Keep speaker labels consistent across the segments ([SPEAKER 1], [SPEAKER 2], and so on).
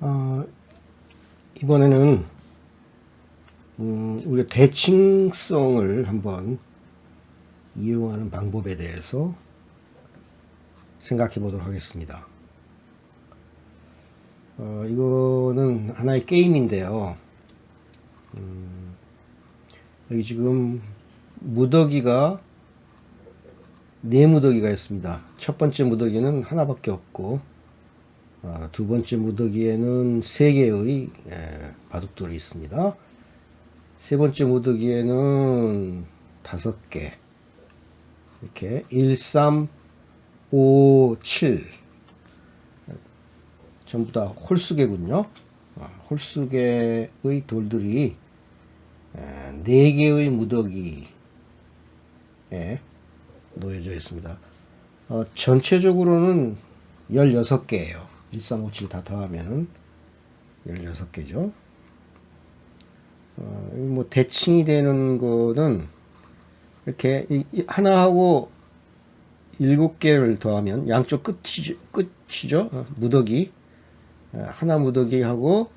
[SPEAKER 1] 어, 이번에는 음, 우리가 대칭성을 한번 이용하는 방법에 대해서 생각해 보도록 하겠습니다. 어, 이거는 하나의 게임인데요. 음, 여기 지금 무더기가 네 무더기가 있습니다. 첫 번째 무더기는 하나밖에 없고 어, 두 번째 무더기에는 세 개의 예, 바둑돌이 있습니다. 세 번째 무더기에는 다섯 개 이렇게 1, 3, 5, 7 전부 다 홀수개군요. 어, 홀수개의 돌들이 에, 네 개의 무더기에 놓여져 있습니다. 어, 전체적으로는 16개예요. 1, 3, 5, 7 다 더하면은 16개죠. 어, 이뭐 대칭이 되는 거는 이렇게 하나하고 일곱 개를 더하면 양쪽 끝이 끝이죠. 어, 무더기 어, 하나 무더기하고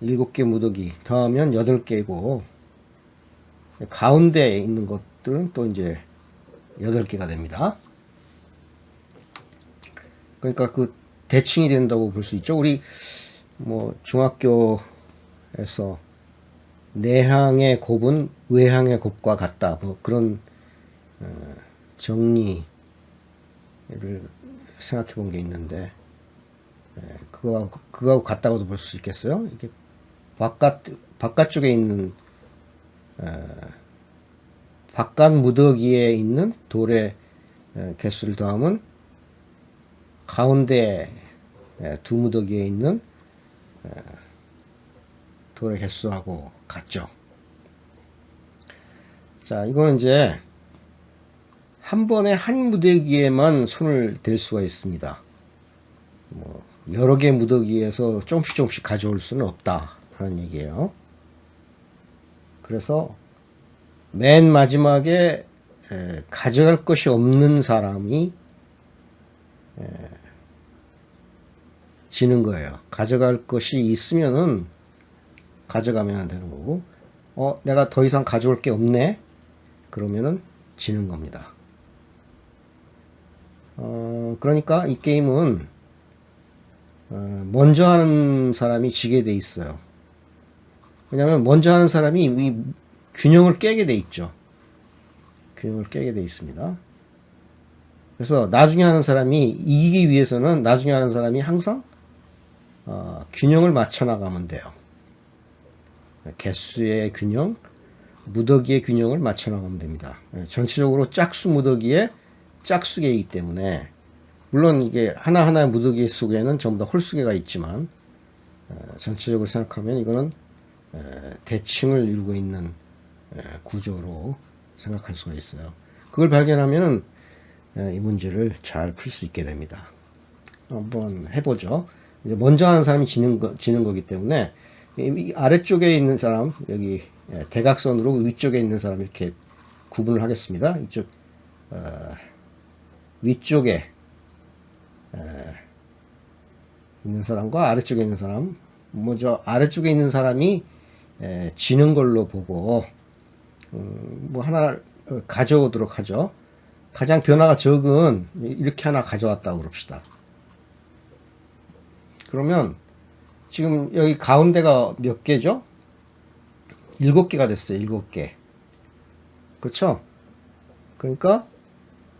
[SPEAKER 1] 일곱 개 무더기 더하면 여덟 개고 가운데에 있는 것들은 또 이제 여덟 개가 됩니다. 그러니까 그 대칭이 된다고 볼 수 있죠. 우리 뭐 중학교에서 내항의 곱은 외항의 곱과 같다. 뭐 그런 어, 정리를 생각해 본 게 있는데 예, 그거 그거하고 같다고도 볼 수 있겠어요. 이게 바깥 바깥쪽에 있는 어, 바깥 무더기에 있는 돌의 어, 개수를 더하면 가운데 예, 두 무더기에 있는 어, 돌의 개수하고 같죠. 자, 이거는 이제 한 번에 한 무더기에만 손을 댈 수가 있습니다. 뭐 여러 개 무더기에서 조금씩 조금씩 가져올 수는 없다 하는 얘기예요. 그래서 맨 마지막에 에, 가져갈 것이 없는 사람이 에, 지는 거예요. 가져갈 것이 있으면은 가져가면 되는 거고, 어, 내가 더 이상 가져올 게 없네? 그러면은 지는 겁니다. 어, 그러니까 이 게임은 어, 먼저 하는 사람이 지게 돼 있어요. 왜냐하면 먼저 하는 사람이 이 균형을 깨게 돼 있죠. 균형을 깨게 돼 있습니다. 그래서 나중에 하는 사람이 이기기 위해서는 나중에 하는 사람이 항상 어, 균형을 맞춰 나가면 돼요. 개수의 균형, 무더기의 균형을 맞춰 나가면 됩니다. 예, 전체적으로 짝수 무더기의 짝수개이기 때문에 물론 이게 하나하나 무더기 속에는 전부 다 홀수개가 있지만 어, 전체적으로 생각하면 이거는 에, 대칭을 이루고 있는 에, 구조로 생각할 수가 있어요. 그걸 발견하면은 에, 이 문제를 잘 풀 수 있게 됩니다. 한번 해보죠. 이제 먼저 하는 사람이 지는 거, 지는 거기 때문에 아래쪽에 있는 사람 여기 예, 대각선으로 위쪽에 있는 사람 이렇게 구분을 하겠습니다. 이쪽 어, 위쪽에 에, 있는 사람과 아래쪽에 있는 사람 먼저 아래쪽에 있는 사람이 에, 지는 걸로 보고 음, 뭐 하나 어, 가져오도록 하죠. 가장 변화가 적은 이렇게 하나 가져왔다고 그럽시다. 그러면 지금 여기 가운데가 몇 개죠? 일곱 개가 됐어요. 일곱 개. 그렇죠? 그러니까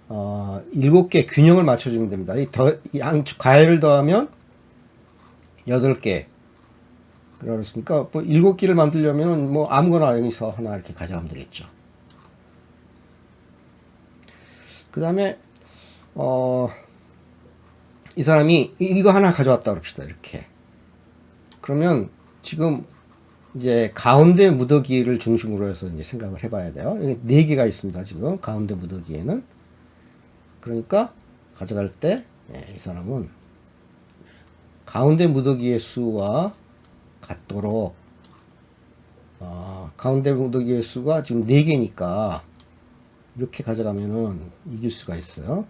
[SPEAKER 1] 어, 일곱 개 균형을 맞춰주면 됩니다. 이 더, 양, 과일을 더하면 여덟 개. 그렇습니까? 뭐 일곱 개를 만들려면 뭐 아무거나 여기서 하나 이렇게 가져가면 되겠죠. 그 다음에, 어, 이 사람이 이- 이거 하나 가져왔다 그럽시다. 이렇게. 그러면 지금 이제 가운데 무더기를 중심으로 해서 이제 생각을 해봐야 돼요. 여기 네 개가 있습니다. 지금 가운데 무더기에는. 그러니까 가져갈 때이 사람은 가운데 무더기의 수와 같도록 어, 가운데 무더기의 수가 지금 4개니까 이렇게 가져가면은 이길 수가 있어요.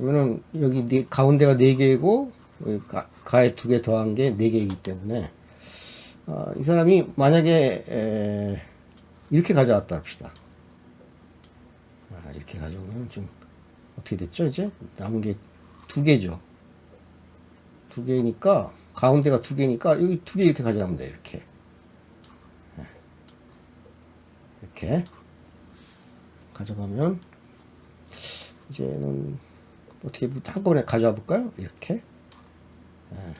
[SPEAKER 1] 그러면은 여기 네, 가운데가 네 개고 여기 가, 가에 두개 더한 게네 개이기 때문에 어, 이 사람이 만약에 에, 이렇게 가져왔다 합시다. 아, 이렇게 가져오면 좀 어떻게 됐죠 이제 남은 게 두 개죠. 두 개니까 가운데가 두 개니까 여기 두 개 이렇게 가져가면 돼 이렇게 네. 이렇게 가져가면 이제는 어떻게 한꺼번에 가져와 볼까요? 이렇게 예.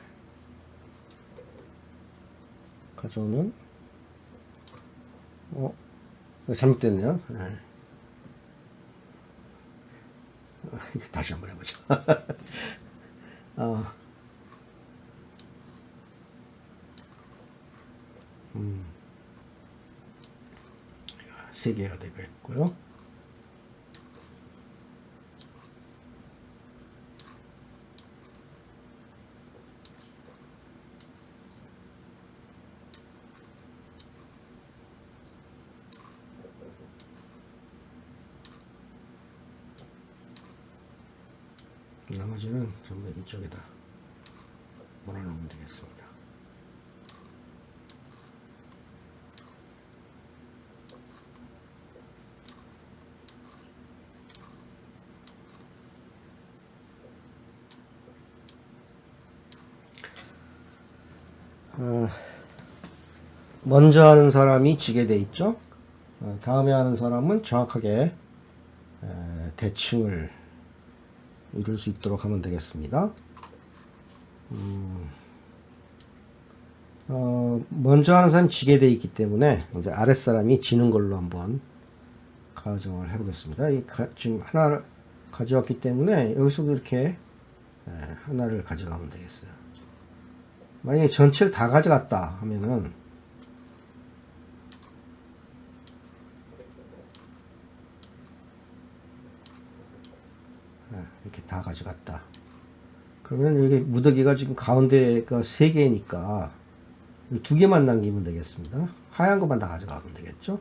[SPEAKER 1] 가져오면 어 잘못됐네요. 예. 아, 다시 한번 해보죠. 어. 음. 세 개가 되고 있고요. 나머지는 전부 이쪽에다 몰아넣으면 되겠습니다. 어, 먼저 하는 사람이 지게 돼 있죠. 어, 다음에 하는 사람은 정확하게 에, 대칭을 이룰 수 있도록 하면 되겠습니다. 음, 어, 먼저 하는 사람이 지게 돼 있기 때문에 이제 아랫사람이 지는 걸로 한번 가정을 해보겠습니다. 이 가, 지금 하나 가져왔기 때문에 여기서도 이렇게 에, 하나를 가져가면 되겠어요. 만약에 전체를 다 가져갔다 하면은 이렇게 다 가져갔다. 그러면 여기 무더기가 지금 가운데가 세 개니까 두 개만 남기면 되겠습니다. 하얀 것만 다 가져가면 되겠죠?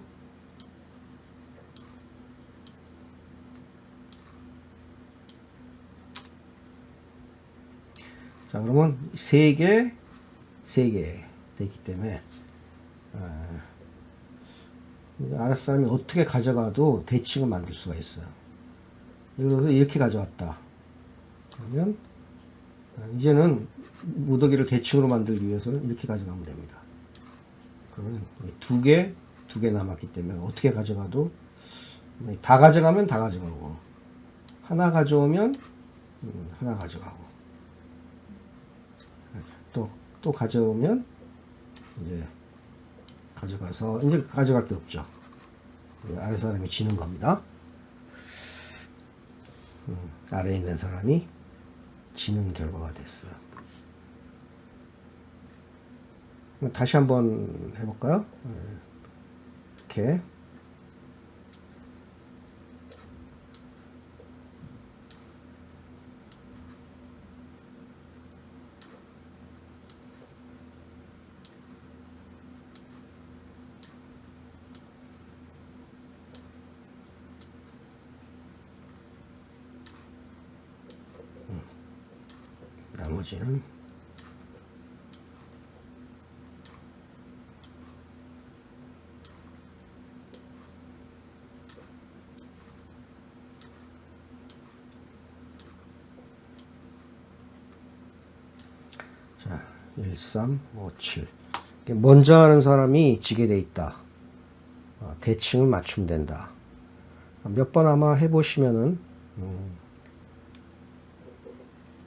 [SPEAKER 1] 자, 그러면 세 개, 세개 되기 때문에 어, 아랫사람이 어떻게 가져가도 대칭을 만들 수가 있어요. 예를 들어서 이렇게 가져왔다. 그러면 어, 이제는 무더기를 대칭으로 만들기 위해서는 이렇게 가져가면 됩니다. 그러면 두 개, 두 개 남았기 때문에 어떻게 가져가도 다 가져가면 다 가져가고 하나 가져오면 음, 하나 가져가고 또, 또 가져오면 이제 가져가서 이제 가져갈 게 없죠. 아래 사람이 지는 겁니다. 음, 아래에 있는 사람이 지는 결과가 됐어요. 다시 한번 해볼까요? 이렇게 나머지는 자, 1, 3, 5, 7. 먼저 하는 사람이 지게 돼 있다. 어, 대칭을 맞추면 된다. 몇 번 아마 해보시면은, 음,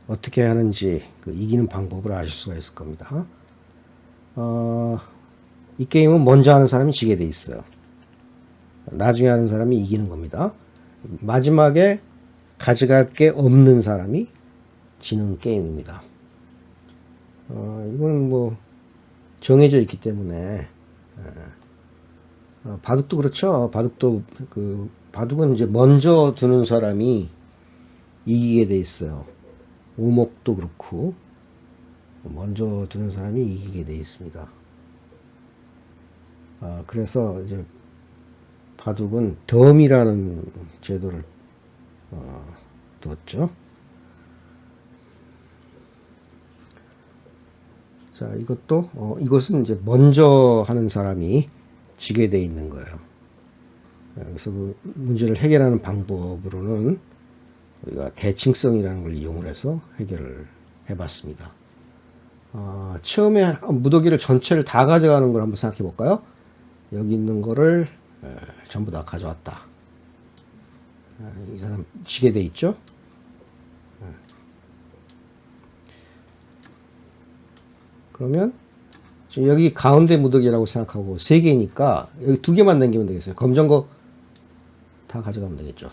[SPEAKER 1] 어떻게 하는지 그 이기는 방법을 아실 수가 있을 겁니다. 어, 이 게임은 먼저 하는 사람이 지게 돼 있어요. 나중에 하는 사람이 이기는 겁니다. 마지막에 가져갈 게 없는 사람이 지는 게임입니다. 어, 이건 뭐 정해져 있기 때문에 어, 바둑도 그렇죠. 바둑도 그 바둑은 이제 먼저 두는 사람이 이기게 돼 있어요. 오목도 그렇고 먼저 드는 사람이 이기게 돼 있습니다. 아, 그래서 이제 바둑은 덤이라는 제도를 어, 두었죠. 자, 이것도 어, 이것은 이제 먼저 하는 사람이 지게 돼 있는 거예요. 예, 그래서 그 문제를 해결하는 방법으로는 우리가 대칭성이라는 걸 이용을 해서 해결을 해봤습니다. 아, 처음에 무더기를 전체를 다 가져가는 걸 한번 생각해 볼까요? 여기 있는 거를 에, 전부 다 가져왔다. 아, 이 사람 지게 돼 있죠? 예. 그러면 지금 여기 가운데 무더기라고 생각하고 세 개니까 여기 두 개만 남기면 되겠어요. 검정 거 다 가져가면 되겠죠.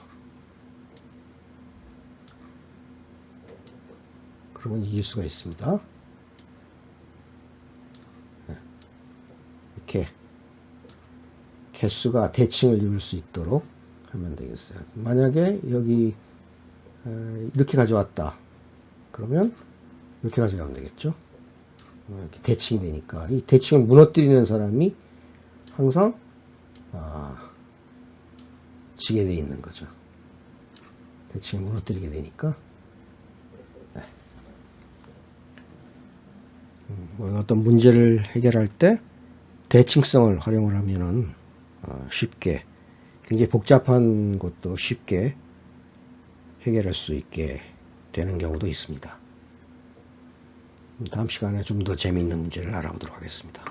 [SPEAKER 1] 그러면 이길 수가 있습니다. 네. 이렇게 개수가 대칭을 이룰 수 있도록 하면 되겠어요. 만약에 여기 에, 이렇게 가져왔다. 그러면 이렇게 가져가면 되겠죠. 어, 이렇게 대칭이 되니까 이 대칭을 무너뜨리는 사람이 항상 아, 지게 돼 있는 거죠. 대칭을 무너뜨리게 되니까 네. 음, 뭐 어떤 문제를 해결할 때 대칭성을 활용을 하면은 어, 쉽게 굉장히 복잡한 것도 쉽게 해결할 수 있게 되는 경우도 있습니다. 다음 시간에 좀 더 재미있는 문제를 알아보도록 하겠습니다.